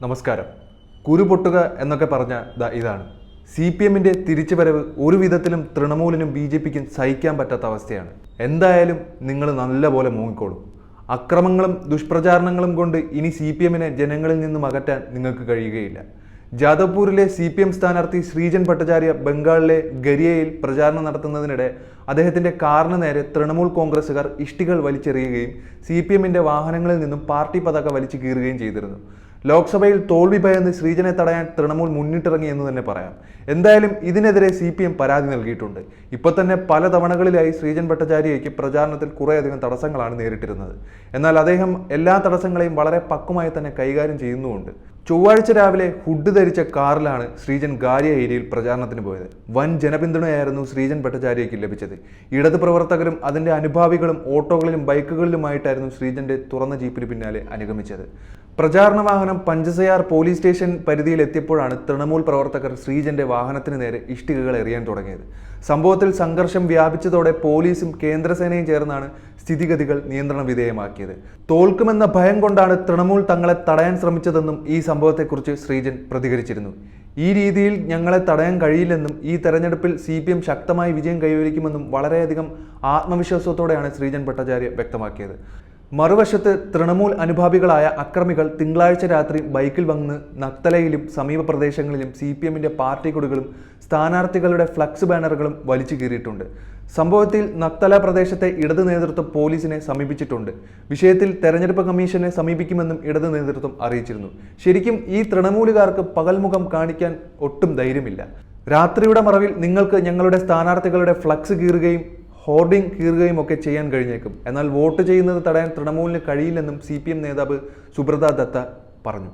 നമസ്കാരം. കുരുപൊട്ടുക എന്നൊക്കെ പറഞ്ഞ ഇതാണ്. സി പി എമ്മിന്റെ തിരിച്ചുവരവ് ഒരു വിധത്തിലും തൃണമൂലിനും ബി ജെ പിക്കും സഹിക്കാൻ പറ്റാത്ത അവസ്ഥയാണ്. എന്തായാലും നിങ്ങൾ നല്ലപോലെ മൂങ്ങിക്കോളും. അക്രമങ്ങളും ദുഷ്പ്രചാരണങ്ങളും കൊണ്ട് ഇനി സി പി എമ്മിനെ ജനങ്ങളിൽ നിന്നും അകറ്റാൻ നിങ്ങൾക്ക് കഴിയുകയില്ല. ജാദവ്പൂരിലെ സി പി എം സ്ഥാനാർത്ഥി ശ്രീജൻ ഭട്ടാചാര്യ ബംഗാളിലെ ഗരിയയിൽ പ്രചാരണം നടത്തുന്നതിനിടെ അദ്ദേഹത്തിന്റെ കാറിന് നേരെ തൃണമൂൽ കോൺഗ്രസ്സുകാർ ഇഷ്ടികൾ വലിച്ചെറിയുകയും സി പി എമ്മിന്റെ വാഹനങ്ങളിൽ നിന്നും പാർട്ടി പതാക വലിച്ചു കീറുകയും ചെയ്തിരുന്നു. ലോക്സഭയിൽ തോൽവി ഭയന്ന് ശ്രീജനെ തടയാൻ തൃണമൂൽ മുന്നിട്ടിറങ്ങി എന്ന് തന്നെ പറയാം. എന്തായാലും ഇതിനെതിരെ സി പി എം പരാതി നൽകിയിട്ടുണ്ട്. ഇപ്പോൾ തന്നെ പല തവണകളിലായി ശ്രീജൻ ഭട്ടാചാര്യയ്ക്ക് പ്രചാരണത്തിൽ കുറേയധികം തടസ്സങ്ങളാണ് നേരിട്ടിരുന്നത്. എന്നാൽ അദ്ദേഹം എല്ലാ തടസ്സങ്ങളെയും വളരെ പക്വമായി തന്നെ കൈകാര്യം ചെയ്യുന്നുമുണ്ട്. ചൊവ്വാഴ്ച രാവിലെ ഹുഡ് ധരിച്ച കാറിലാണ് ശ്രീജൻ ഗാരിയ ഏരിയയിൽ പ്രചാരണത്തിന് പോയത്. വൻ ജനപിന്തുണയായിരുന്നു ശ്രീജൻ ഭട്ടാചാര്യയ്ക്ക് ലഭിച്ചത്. ഇടത് പ്രവർത്തകരും അതിന്റെ അനുഭാവികളും ഓട്ടോകളിലും ബൈക്കുകളിലുമായിട്ടായിരുന്നു ശ്രീജന്റെ തുറന്ന ജീപ്പിന് പിന്നാലെ അനുഗമിച്ചത്. പ്രചാരണ വാഹനം പഞ്ചസയാർ പോലീസ് സ്റ്റേഷൻ പരിധിയിൽ എത്തിയപ്പോഴാണ് തൃണമൂൽ പ്രവർത്തകർ ശ്രീജന്റെ വാഹനത്തിന് നേരെ ഇഷ്ടികകൾ എറിയാൻ തുടങ്ങിയത്. സംഭവത്തിൽ സംഘർഷം വ്യാപിച്ചതോടെ പോലീസും കേന്ദ്രസേനയും ചേർന്നാണ് സ്ഥിതിഗതികൾ നിയന്ത്രണ വിധേയമാക്കിയത് തോൽക്കുമെന്ന ഭയം കൊണ്ടാണ് തൃണമൂൽ തങ്ങളെ തടയാൻ ശ്രമിച്ചതെന്നും ഈ സംഭവത്തെക്കുറിച്ച് ശ്രീജൻ പ്രതികരിച്ചിരുന്നു. ഈ രീതിയിൽ ഞങ്ങളെ തടയാൻ കഴിയില്ലെന്നും ഈ തെരഞ്ഞെടുപ്പിൽ സി പി എം ശക്തമായി വിജയം കൈവരിക്കുമെന്നും വളരെയധികം ആത്മവിശ്വാസത്തോടെയാണ് ശ്രീജൻ ഭട്ടാചാര്യ വ്യക്തമാക്കിയത്. മറുവശത്ത് തൃണമൂൽ അനുഭാവികളായ അക്രമികൾ തിങ്കളാഴ്ച രാത്രി ബൈക്കിൽ വന്ന് നക്തലയിലും സമീപ പ്രദേശങ്ങളിലും സി പി എമ്മിന്റെ പാർട്ടി കൊടികളും സ്ഥാനാർത്ഥികളുടെ ഫ്ലക്സ് ബാനറുകളും വലിച്ചു കീറിയിട്ടുണ്ട്. സംഭവത്തിൽ നക്തല പ്രദേശത്തെ ഇടതു നേതൃത്വം പോലീസിനെ സമീപിച്ചിട്ടുണ്ട്. വിഷയത്തിൽ തെരഞ്ഞെടുപ്പ് കമ്മീഷനെ സമീപിക്കുമെന്നും ഇടതു നേതൃത്വം അറിയിച്ചിരുന്നു. ശരിക്കും ഈ തൃണമൂലുകാർക്ക് പകൽമുഖം കാണിക്കാൻ ഒട്ടും ധൈര്യമില്ല. രാത്രിയുടെ മറവിൽ നിങ്ങൾക്ക് ഞങ്ങളുടെ സ്ഥാനാർത്ഥികളുടെ ഫ്ലക്സ് കീറുകയും ഹോർഡിംഗ് കീറുകയും ഒക്കെ ചെയ്യാൻ കഴിഞ്ഞേക്കും. എന്നാൽ വോട്ട് ചെയ്യുന്നത് തടയാൻ തൃണമൂലിന് കഴിയില്ലെന്നും സി നേതാവ് സുബ്രത ദത്ത പറഞ്ഞു.